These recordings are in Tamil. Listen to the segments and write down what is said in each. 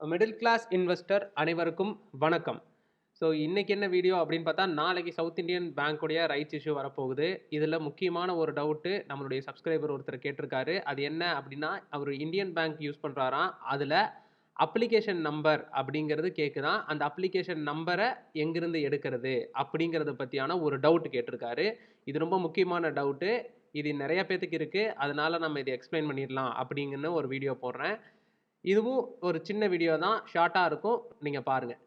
மிடில் கிளாஸ் இன்வெஸ்டர் அனைவருக்கும் வணக்கம். ஸோ இன்றைக்கி என்ன வீடியோ அப்படின்னு பார்த்தா நாளைக்கு சவுத் இந்தியன் பேங்க்குடைய ரைட்ஸ் இஷ்யூ வரப்போகுது. இதில் முக்கியமான ஒரு டவுட்டு நம்மளுடைய சப்ஸ்கிரைபர் ஒருத்தர் கேட்டிருக்காரு. அது என்ன அப்படின்னா அவர் இந்தியன் பேங்க் யூஸ் பண்ணுறாராம் அதில் அப்ளிகேஷன் நம்பர் அப்படிங்கிறது கேட்குதான் அந்த அப்ளிகேஷன் நம்பரை எங்கிருந்து எடுக்கிறது அப்படிங்கிறத பற்றியான ஒரு டவுட் கேட்டிருக்காரு. இது ரொம்ப முக்கியமான டவுட்டு. இது நிறைய பேத்துக்கு இருக்குது அதனால் நம்ம இதை எக்ஸ்பிளைன் பண்ணிடலாம் அப்படிங்கன்னு ஒரு வீடியோ போடுறேன். இதுவும் ஒரு சின்ன வீடியோ தான். ஷார்ட்டாக இருக்கும். நீங்கள் பாருங்கள்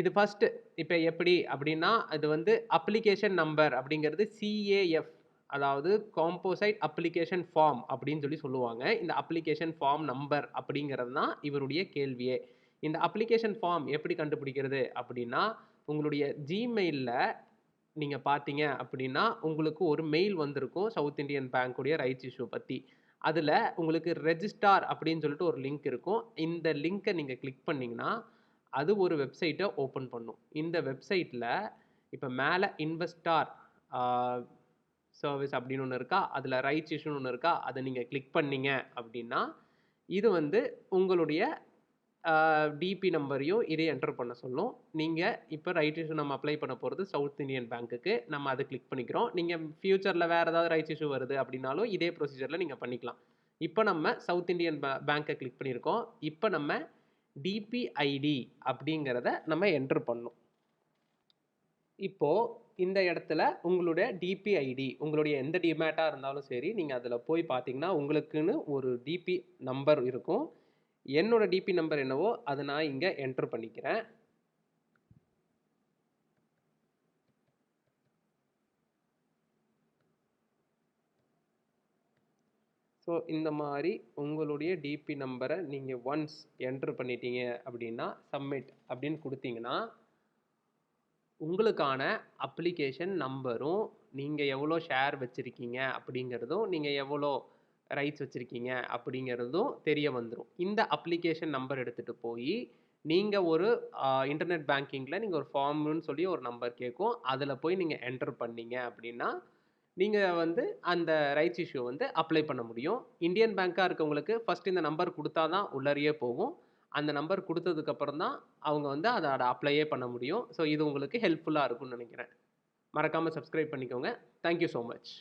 இது ஃபஸ்ட்டு இப்போ எப்படி அப்படின்னா அது வந்து அப்ளிகேஷன் நம்பர் அப்படிங்கிறது சிஏஎஃப் அதாவது காம்போசைட் அப்ளிகேஷன் ஃபார்ம் அப்படின்னு சொல்லி சொல்லுவாங்க. இந்த அப்ளிகேஷன் ஃபார்ம் நம்பர் அப்படிங்கிறது தான் இவருடைய கேள்வியே. இந்த அப்ளிகேஷன் ஃபார்ம் எப்படி கண்டுபிடிக்கிறது அப்படின்னா உங்களுடைய ஜிமெயிலில் நீங்கள் பார்த்தீங்க அப்படின்னா உங்களுக்கு ஒரு மெயில் வந்திருக்கும் சவுத் இந்தியன் பேங்க்குடைய ரைட்ஸ் இஷ்யூ பற்றி அதில் உங்களுக்கு ரெஜிஸ்டார் அப்படின்னு சொல்லிட்டு ஒரு லிங்க் இருக்கும். இந்த லிங்க்கை நீங்கள் கிளிக் பண்ணிங்கன்னா அது ஒரு வெப்சைட்டை ஓப்பன் பண்ணும். இந்த வெப்சைட்டில் இப்போ மேலே இன்வெஸ்டார் சர்வீஸ் அப்படின்னு ஒன்று இருக்கா அதில் ரைட்ஸ் இஷ்யூன்னு ஒன்று இருக்கா அதை நீங்கள் கிளிக் பண்ணீங்க அப்படின்னா இது வந்து உங்களுடைய டிபி நம்பரையும் இதே என்டர் பண்ண சொல்லும். நீங்கள் இப்போ ரைட் இஷ்யூ நம்ம அப்ளை பண்ண போகிறது சவுத் இந்தியன் பேங்க்குக்கு நம்ம அதை கிளிக் பண்ணிக்கிறோம். நீங்கள் ஃப்யூச்சரில் வேறு ஏதாவது ரைட்ஸ் இஷ்யூ வருது அப்படின்னாலும் இதே ப்ரொசீஜரில் நீங்கள் பண்ணிக்கலாம். இப்போ நம்ம சவுத் இந்தியன் பேங்க்கை கிளிக் பண்ணியிருக்கோம். இப்போ நம்ம டிபிஐடி அப்படிங்கிறத நம்ம என்ட்ரு பண்ணும் இப்போது இந்த இடத்துல உங்களுடைய டிபிஐடி உங்களுடைய எந்த டிமேட்டாக இருந்தாலும் சரி நீங்கள் அதில் போய் பார்த்தீங்கன்னா உங்களுக்குன்னு ஒரு டிபி நம்பர் இருக்கும். என்னோட டிபி நம்பர் என்னவோ அதை நான் இங்கே என்ட்ரு பண்ணிக்கிறேன். ஸோ இந்த மாதிரி உங்களுடைய டிபி நம்பரை நீங்கள் ஒன்ஸ் என்ட்ரு பண்ணிட்டீங்க அப்படின்னா சப்மிட் அப்படின்னு கொடுத்தீங்கன்னா உங்களுக்கான அப்ளிகேஷன் நம்பரும் நீங்கள் எவ்வளோ ஷேர் வச்சுருக்கீங்க அப்படிங்கிறதும் நீங்கள் எவ்வளோ ரைட்ஸ் வச்சுருக்கீங்க அப்படிங்கிறதும் தெரிய வந்துடும் இந்த அப்ளிகேஷன் நம்பர் எடுத்துகிட்டு போய் நீங்கள் ஒரு இன்டர்நெட் பேங்கிங்கில் நீங்கள் ஒரு ஃபார்ம்னு சொல்லி ஒரு நம்பர் கேட்கும் அதில் போய் நீங்கள் என்டர் பண்ணீங்க அப்படின்னா நீங்கள் வந்து அந்த ரைட்ஸ் இஷ்யூ வந்து அப்ளை பண்ண முடியும். இந்தியன் பேங்க்காக இருக்கவங்களுக்கு ஃபஸ்ட் இந்த நம்பர் கொடுத்தா தான் உள்ளறியே போகும். அந்த நம்பர் கொடுத்ததுக்கப்புறம் தான் அவங்க வந்து அதை அப்ளையே பண்ண முடியும். ஸோ இது உங்களுக்கு ஹெல்ப்ஃபுல்லாக இருக்கும்னு நினைக்கிறேன். மறக்காமல் சப்ஸ்கிரைப் பண்ணிக்கோங்க. Thank you so much